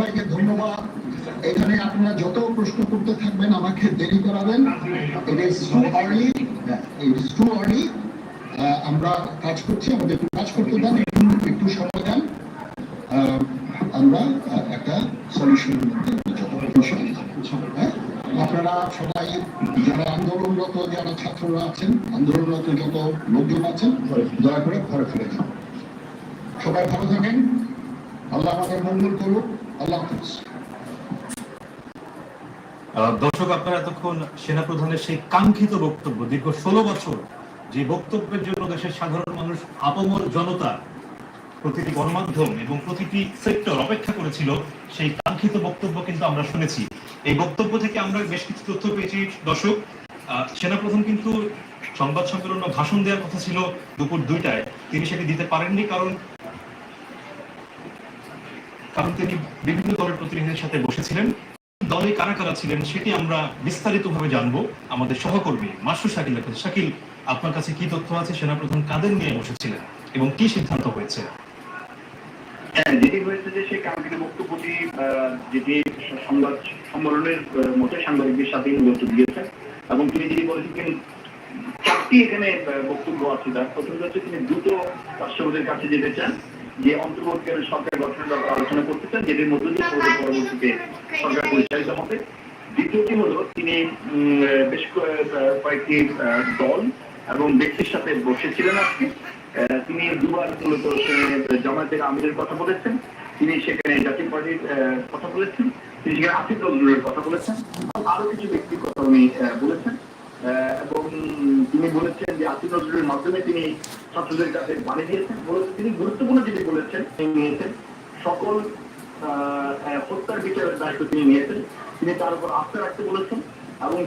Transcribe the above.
সবাইকে ধন্যবাদ। এখানে আপনারা যত প্রশ্ন করতে থাকবেন, আমাকে দেরি করাবেন। আর্লি আমরা কাজ করছি, আমাদের কাজ করতে দেন, একটু সময় দেন। আমরা একটা সলিউশনের মধ্যে। হ্যাঁ? আপনারা সবাই যারা আন্দোলনরত, যারা ছাত্ররা আছেন, আন্দোলনরত যত লোকজন আছেন, দয়া করে ঘরে ফিরে যান। সবাই ভালো থাকেন। আল্লাহ আমাদের মঙ্গল করুক। দর্শক আপনারা এতক্ষণ সেনাপ্রধানের সেই কাঙ্ক্ষিত বক্তব্য দীর্ঘ ষোলো বছর যে বক্তব্যের জন্য দেশের সাধারণ মানুষ আপামর জনতা প্রতিটি গণমাধ্যম এবং প্রতিটি সেক্টর অপেক্ষা করেছিল সেই কাঙ্ক্ষিত বক্তব্য কিন্তু আমরা শুনেছি। এই বক্তব্য থেকে আমরা বেশ কিছু তথ্য পেয়েছি দর্শক। আহ, সেনাপ্রধান কিন্তু সংবাদ সম্মেলন ভাষণ দেওয়ার কথা ছিল দুপুর দুইটায়। তিনি সেটি দিতে পারেননি কারণ কারণ তিনি বিভিন্ন দলের প্রতিনিধিদের সাথে বসেছিলেন। দলে কারা কারা ছিলেন সেটি আমরা বিস্তারিতভাবে জানব আমাদের সহকর্মী মাসুর শাকিলের কাছে শাকিল আপনার কাছে কি তথ্য আছে? সেনাপ্রধান কাদের নিয়ে বসেছিলেন এবং কি সিদ্ধান্ত হয়েছে? হ্যাঁ, যেটি হয়েছে যে সেই কাঙ্ক্ষিত বক্তব্যটি যেটি সংবাদ সম্মেলনের মধ্যে সাংবাদিকদের সাথে মূলত দিয়েছেন এবং তিনি যেটি বলেছেন চারটি এখানে বক্তব্য আছে। তার প্রথম হচ্ছে তিনি দ্রুত রাষ্ট্রপতির কাছে যেতে চান। যে অন্তর্বর্তীকালীন সরকার গঠনের ব্যাপারে আলোচনা করতে চান যেটির মধ্য দিয়ে পরবর্তীতে সরকার পরিচালিত হবে। দ্বিতীয়টি হলো তিনি বেশ কয়েকটি দল এবং ব্যক্তির সাথে বসেছিলেন আজকে। তিনি দুবার মূলত জামায়াতের আমিরের কথা বলেছেন। তিনি সেখানে জাতীয় পার্টির কথা বলেছেন। তিনি সেখানে আসিফ নজরুলের কথা বলেছেন। এবং আরও কিছু ব্যক্তির কথা উনি বলেছেন। এবং তিনি বলেছেন যে আসিফ নজরুলের মাধ্যমে তিনি ছাত্রদের কাছে মানে দিয়েছেন তিনি গুরুত্বপূর্ণ যেটি বলেছেন, তিনি নিয়েছেন। সকল হত্যার বিচারের দায়িত্ব তিনি নিয়েছেন। তিনি তার উপর আস্থা রাখতে বলেছেন এবং